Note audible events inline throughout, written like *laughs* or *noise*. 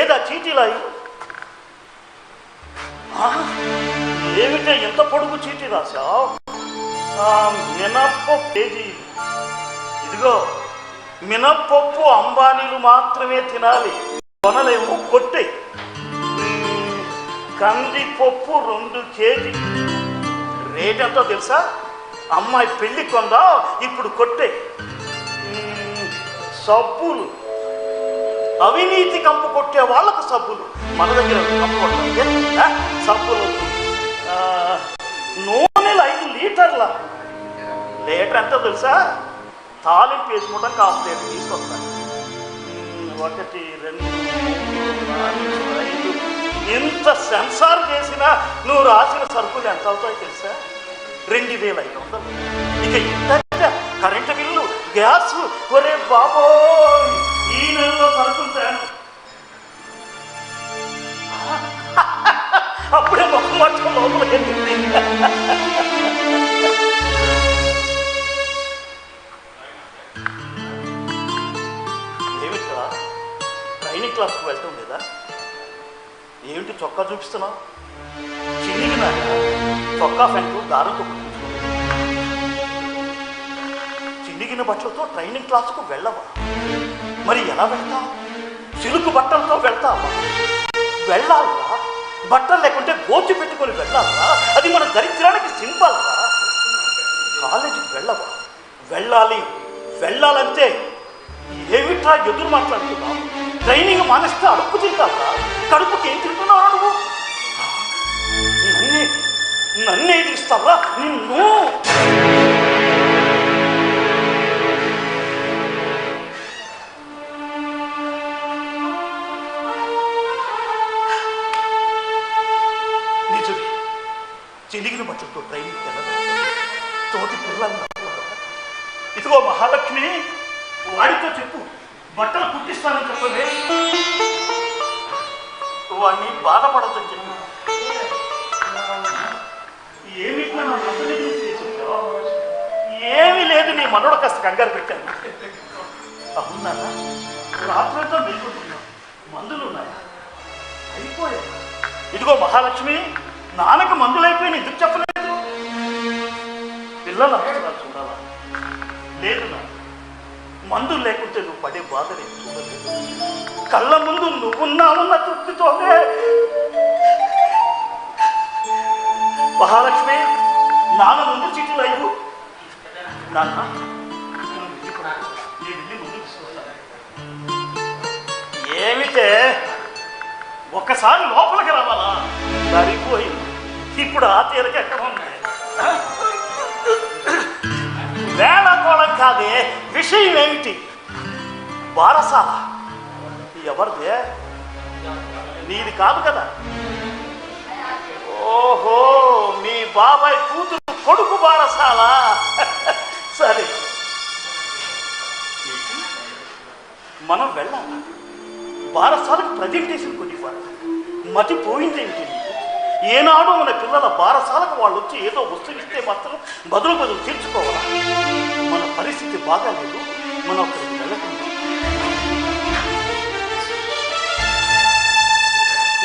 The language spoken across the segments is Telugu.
ఏదా చీటీలాయి? ఏమిటే ఎంత పొడుగు చీటీ రాశావు మినప్పప్పు కేజీ ఇదిగో మినప్పప్పు అంబానీలు మాత్రమే తినాలి. కొనలేము కొట్టే. కందిపప్పు రెండు కేజీ. రేట్ ఎంతో తెలుసా? అమ్మాయి పెళ్ళి కొందా? ఇప్పుడు కొట్టే. సబ్బులు. అవినీతి కంపు కొట్టే వాళ్ళకు సబ్బులు. మన దగ్గర కంపు కొట్టాలి? సబ్బులు. నూనెలు ఐదు లీటర్ల. లీటర్ ఎంత తెలుసా? తాలింపు వేసుకోవడం కాఫ్ లీటర్ తీసుకొస్తాను ఒకటి రెండు ఎంత ఐదు. సెన్సార్ చేసినా నువ్వు రాసిన సరుకులు ఎంత అవుతాయో తెలుసా? రెండు వేల ఐదు వందలు. ఇక ఇంత కరెంటు బిల్లు గ్యాస్ ఒరే బాబోయ్! ఈ నెలలో సరుకులు తేను *laughs* అప్పుడే మొక్క మొత్తం ఏమిట్రా? ట్రైనింగ్ క్లాస్కి వెళ్ళటం లేదా ఏమిటి చొక్కా చూపిస్తున్నావు? చిన్నికి చొక్కా ఫ్యాంటు దారంతో కుట్టించుకో. బట్టలతో ట్రైనింగ్ క్లాసుకు వెళ్ళవా? మరి ఎలా వెళ్తావు? సిలుకు బట్టలతో వెళ్తావా? వెళ్ళాలా? బట్టలు లేకుంటే గోచి పెట్టుకొని వెళ్ళాలా? అది మన దరిద్రానికి సింపల్ కాలేజీకి వెళ్ళవా? వెళ్ళాలి. వెళ్ళాలంటే ఏమిట్రా ఎదురు మాట్లాడుతున్నావు? ట్రైనింగ్ మానేస్తే అడుపు తింటావా? కడుపుకి ఏం తింటున్నావు నువ్వు? నన్నే నన్నే ఎదిరిస్తావా? నిన్ను? బట్టలతో తోటి పిల్లలు ఇదిగో మహాలక్ష్మి వాడితో చెప్పు. బట్టలు కుట్టిస్తానని చెప్పవే. వాడిని బాధపడద్దని చెప్పు. ఏమి ఏమీ లేదు నీ మనోడు కాస్త కంగారు పెట్టాను. అవునా రాత్రితో మేలుకుంటున్నా మందులు ఉన్నాయా? అయిపోయా ఇదిగో మహాలక్ష్మి నాన్నకు మందులైపోయి ఎందుకు చెప్పలేదు పిల్లలు అవసరాలు చూడాలా? లేదు నా. మందులు లేకుంటే నువ్వు పడే బాధ నేను చూడలేదు. కళ్ళ ముందు నువ్వున్నావున్న తృప్తితోనే. మహాలక్ష్మి నాన్న ముందు చీట్లు అయ్యు నాన్న ఏమిటే? ఒక్కసారి లోపలికి రావాలా? సరిపోయింది. ఇప్పుడు ఆ తీరక ఎక్కడ ఉన్నాయి వేళకోళం కాదే విషయం ఏమిటి? బారసాల ఎవరిదే? నీది కాదు కదా? ఓహో మీ బాబాయ్ కూతురు కొడుకు బారసాల సరే. మనం వెళ్ళాలి? బారసాలకు ప్రజెంటేషన్ కొనివ్వాలి మతిపోయిందేంటి ఏనాడు మన పిల్లల బారసాలకు వాళ్ళు వచ్చి ఏదో వస్తువు ఇస్తే మాత్రం బదులు బదులు తీర్చుకోవాలా? మన పరిస్థితి బాగాలేదు మనం అక్కడికి వెళ్ళకుండా.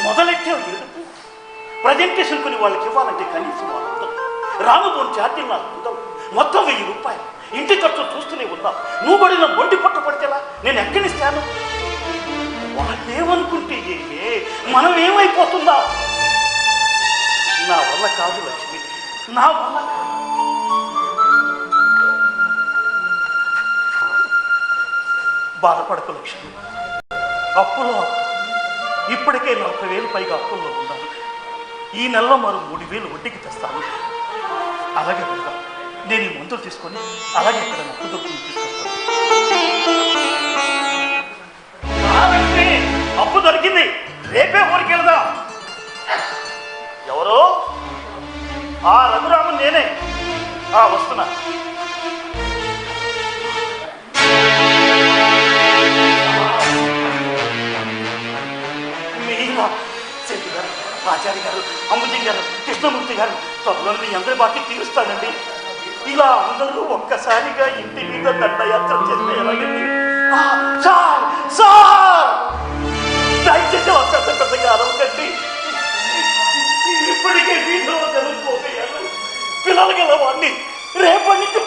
మొదలెట్టే ఎదుపు ప్రజెంటేషన్ కొని వాళ్ళకి ఇవ్వాలంటే కనీసం వాళ్ళు రానుబోని ఛార్జీలు నాకు ఉండవు. మొత్తం వెయ్యి రూపాయలు. ఇంటి ఖర్చు చూస్తూనే ఉందాం నువ్వు పడిన మొండి పట్టు పడితేలా నేను ఎక్కడిస్తాను వాళ్ళేమనుకుంటే ఏమే? మనం ఏమైపోతుందా నా వల్ల కాదు లక్ష్మి. నా వల్ల బాధపడకు లక్ష్మి. అప్పులో ఇప్పటికే నలభై వేలు పైగా అప్పుల్లో ఉన్నాను ఈ నెలలో మరో మూడు వేలు వడ్డీకి తెస్తాను. అలాగే వెళ్దాం నేను ఈ మందులు తీసుకొని అలాగే ఇక్కడ నప్పు దొరుకుతుంది తీసుకొస్తాను. అప్పు దొరికింది. రేపే ఊరికి వెళ్దాం ఎవరో? ఆ రఘురాము నేనే. ఆ వస్తున్నా. గారు ఆచార్య గారు అమ్ముజీ గారు కృష్ణమూర్తి గారు త్వరలో మీ అందరి బాకీ తీరుస్తానండి. ఇలా అందరూ ఒక్కసారిగా ఇంటి మీద దండయాత్ర చేస్తే ఎలాగండి? Sir sir!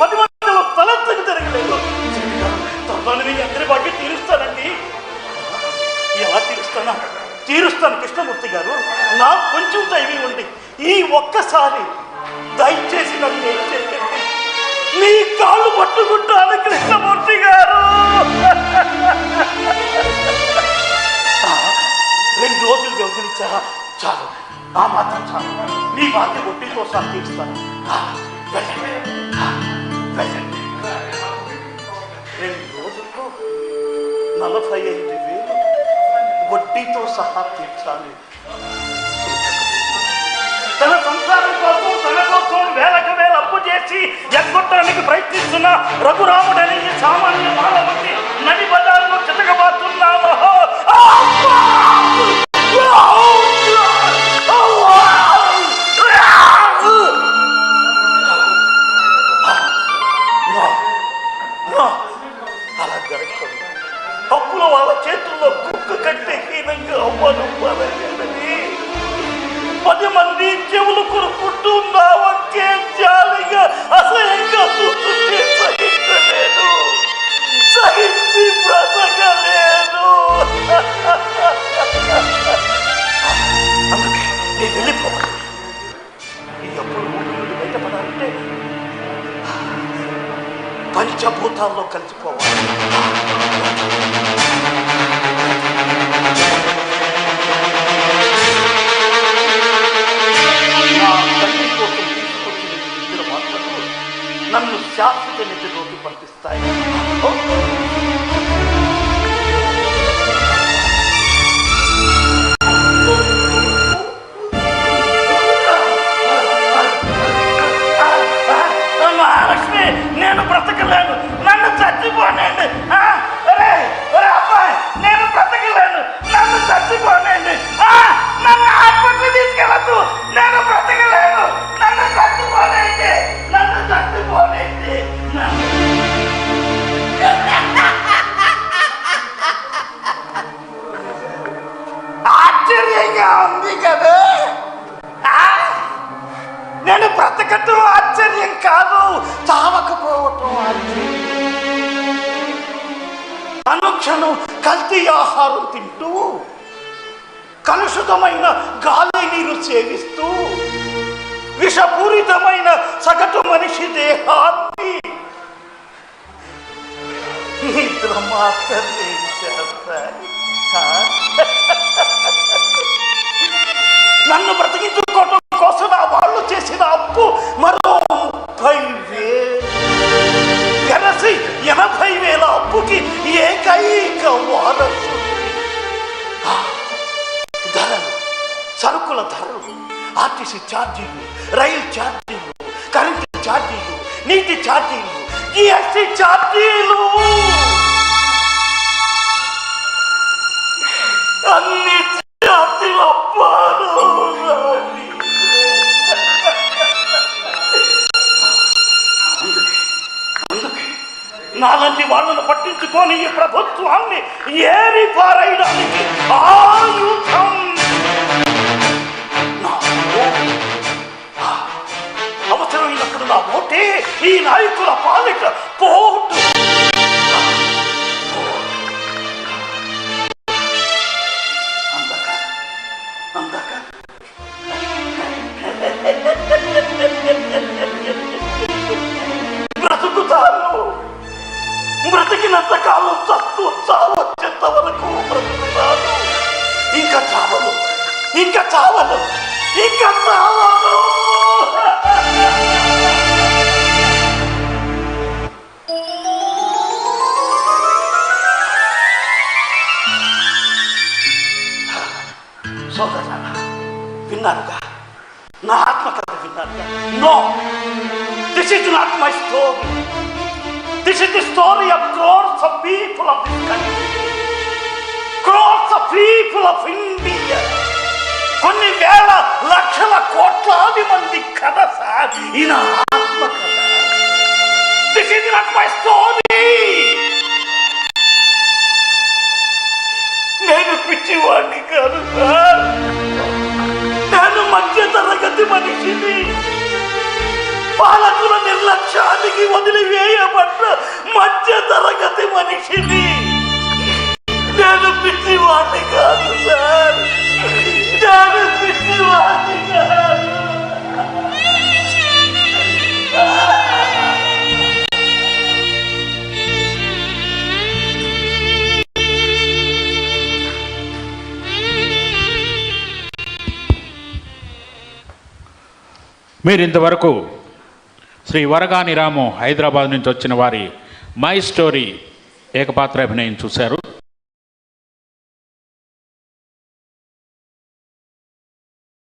పది మందిలో తలెత్తకు తిరగలేదు. తనని మీ అందరి బాగా తీరుస్తానండి. ఎలా తీరుస్తానా? తీరుస్తాను కృష్ణమూర్తి గారు. నాకు కొంచెం టైం ఇవ్వండి. ఈ ఒక్కసారి దయచేసి నన్ను ఏం చేయకండి. నీ కాళ్ళు పట్టుకుంటాను కృష్ణమూర్తి గారు. ఆ, రెండు రోజులు వ్యవహరించారా చాలు. ఆ మాత్రం చాలు. నీ బాధ్య వడ్డీతో సహా తీరుస్తాను. వెళ్ళండి. వెళ్ళండి రెండు రోజుల్లో నలభై ఐదు వేలు. వడ్డీతో సహా తీర్చాలి. తన సంసారం కోసం తన కోసం వేలకు వేల అప్పు చేసి ఎగ్గొట్టడానికి ప్రయత్నిస్తున్న రఘురాముడని ఈ సామాన్య మానవుడిని నడి బజారులో చితకబాతున్నాను ఆశ్చర్యంగా ఉంది కదా. నేను బ్రతకటం ఆశ్చర్యం కాదు. తావకపోవటం ఆశ్చర్యం. అనుక్షణం కల్తీ ఆహారం తింటూ కలుషితమైన గాలి నీరు సేవిస్తూ విషపూరితమైన సగటు మనిషి దేహాన్ని నిద్ర మాత్రమే చేస్తాయి నన్ను బ్రతికించుకోవటం జిఎస్టీ ఛార్జీలు అన్ని ఛార్జీలు అప్పాను నాలాంటి వాళ్ళను పట్టించుకొని ఈ ప్రభుత్వాన్ని ఏరి పారేయడానికి ఆ సోదరులారా విన్నారుగా? నా ఆత్మకథ విన్నారుగా? No! This is not my story this is the story of crores of people of this country crores of people of India కొన్ని వేల లక్షల కోట్లాది మంది కథ సార్ ఈయన నా ఆత్మకథ. This is not my story నేను పిచ్చివాడిని కాదు సార్. నేను మధ్య తరగతి మనిషిని. పాలకుల నిర్లక్ష్యానికి వదిలివేయబడ్డ మధ్య తరగతి మనిషిని. నేను పిచ్చివాడిని కాదు సార్. నేను పిచ్చివాడిని కాదు. మీరు ఇంతవరకు శ్రీ వరగాని రాము హైదరాబాద్ నుంచి వచ్చిన వారి మై స్టోరీ ఏకపాత్ర అభినయం చూశారు.